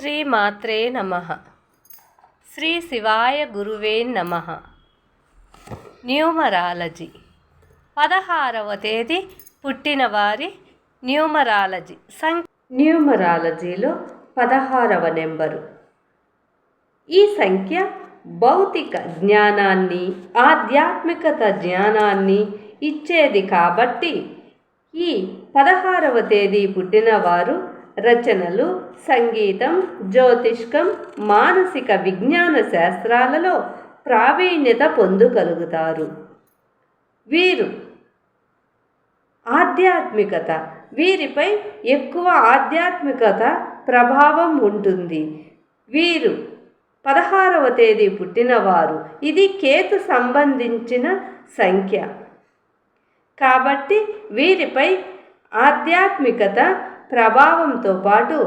శ్రీ మాత్రే నమ. శ్రీ శివాయ గురువే నమ. న్యూమరాలజీ. పదహారవ తేదీ పుట్టిన వారి న్యూమరాలజీ. సం న్యూమరాలజీలో పదహారవ నెంబరు. ఈ సంఖ్య భౌతిక జ్ఞానాన్ని ఆధ్యాత్మికత జ్ఞానాన్ని ఇచ్చేది కాబట్టి ఈ పదహారవ తేదీ పుట్టినవారు రచనలు సంగీతం జ్యోతిష్కం మానసిక విజ్ఞాన శాస్త్రాలలో ప్రావీణ్యత పొందగలుగుతారు. వీరు ఆధ్యాత్మికత వీరిపై ఎక్కువ ఆధ్యాత్మికత ప్రభావం ఉంటుంది. వీరు పదహారవ తేదీ పుట్టినవారు. ఇది కేతు సంబంధించిన సంఖ్య. కాబట్టి వీరిపై ఆధ్యాత్మికత ప్రభావంతో పాటు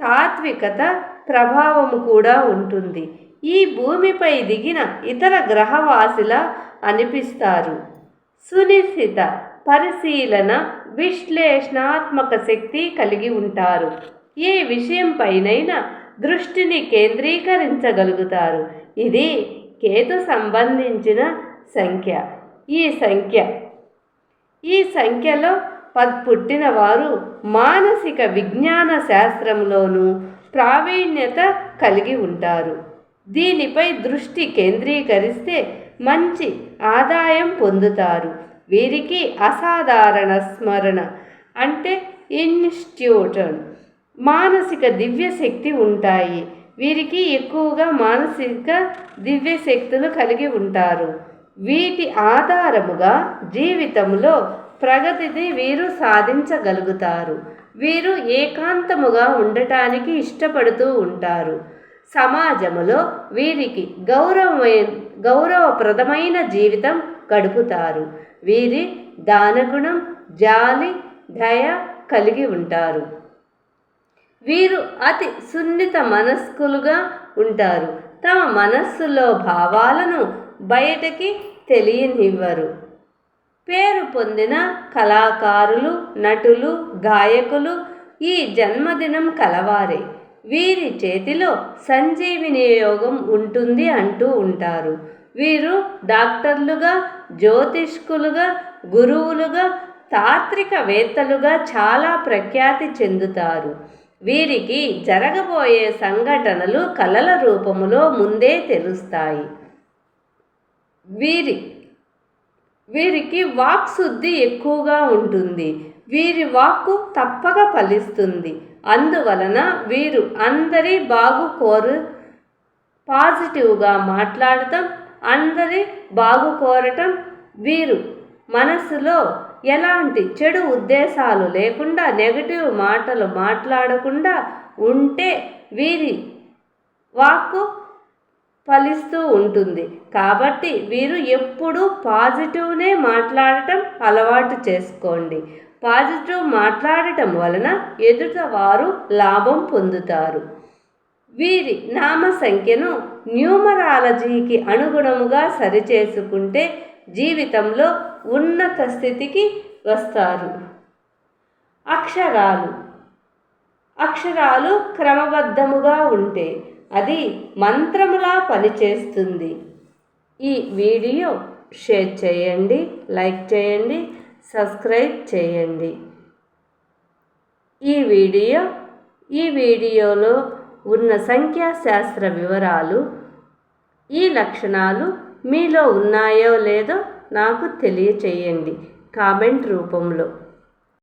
తాత్వికత ప్రభావం కూడా ఉంటుంది. ఈ భూమిపై దిగిన ఇతర గ్రహవాసుల అనిపిస్తారు. సునిశ్చిత పరిశీలన విశ్లేషణాత్మక శక్తి కలిగి ఉంటారు. ఏ విషయంపైనైనా దృష్టిని కేంద్రీకరించగలుగుతారు. ఇది కేతు సంబంధించిన సంఖ్య. ఈ సంఖ్య ఈ సంఖ్యలో పద్ పుట్టిన వారు మానసిక విజ్ఞాన శాస్త్రంలోనూ ప్రావీణ్యత కలిగి ఉంటారు. దీనిపై దృష్టి కేంద్రీకరిస్తే మంచి ఆదాయం పొందుతారు. వీరికి అసాధారణ స్మరణ అంటే ఇన్స్టిట్యూషన్. మానసిక దివ్యశక్తి ఉంటాయి. వీరికి ఎక్కువగా మానసిక దివ్యశక్తులు కలిగి ఉంటారు. వీటి ఆధారముగా జీవితంలో ప్రగతిని వీరు సాధించగలుగుతారు. వీరు ఏకాంతముగా ఉండటానికి ఇష్టపడుతూ ఉంటారు. సమాజములో వీరికి గౌరవమైన గౌరవప్రదమైన జీవితం గడుపుతారు. వీరి దానగుణం జాలి దయ కలిగి ఉంటారు. వీరు అతి సున్నిత మనస్కులుగా ఉంటారు. తమ మనస్సులో భావాలను బయటకి తెలియనివ్వరు. పేరు పొందిన కళాకారులు నటులు గాయకులు ఈ జన్మదినం కలవారే. వీరి చేతిలో సంజీవిని యోగం ఉంటుంది అంటూ ఉంటారు. వీరు డాక్టర్లుగా జ్యోతిష్కులుగా గురువులుగా తాత్వికవేత్తలుగా చాలా ప్రఖ్యాతి చెందుతారు. వీరికి జరగబోయే సంఘటనలు కళల రూపములో ముందే తెలుస్తాయి. వీరి వీరికి వాక్ శుద్ధి ఎక్కువగా ఉంటుంది. వీరి వాక్కు తప్పక ఫలిస్తుంది. అందువలన వీరు అందరి బాగు కోరు పాజిటివ్గా మాట్లాడటం అందరి బాగు కోరటం వీరు మనసులో ఎలాంటి చెడు ఉద్దేశాలు లేకుండా నెగటివ్ మాటలు మాట్లాడకుండా ఉంటే వీరి వాక్కు ఫలిస్తూ ఉంటుంది. కాబట్టి వీరు ఎప్పుడూ పాజిటివ్నే మాట్లాడటం అలవాటు చేసుకోండి. పాజిటివ్ మాట్లాడటం వలన ఎదుట వారు లాభం పొందుతారు. వీరి నామ సంఖ్యను న్యూమరాలజీకి అనుగుణముగా సరిచేసుకుంటే జీవితంలో ఉన్నత స్థితికి వస్తారు. అక్షరాలు. అక్షరాలు క్రమబద్ధముగా ఉంటే అది మంత్రములా పనిచేస్తుంది. ఈ వీడియో షేర్ చేయండి లైక్ చేయండి సబ్స్క్రైబ్ చేయండి. ఈ వీడియో ఈ వీడియోలో ఉన్న సంఖ్యాశాస్త్ర వివరాలు ఈ లక్షణాలు మీలో ఉన్నాయో లేదో నాకు తెలియచేయండి. కామెంట్ రూపంలో.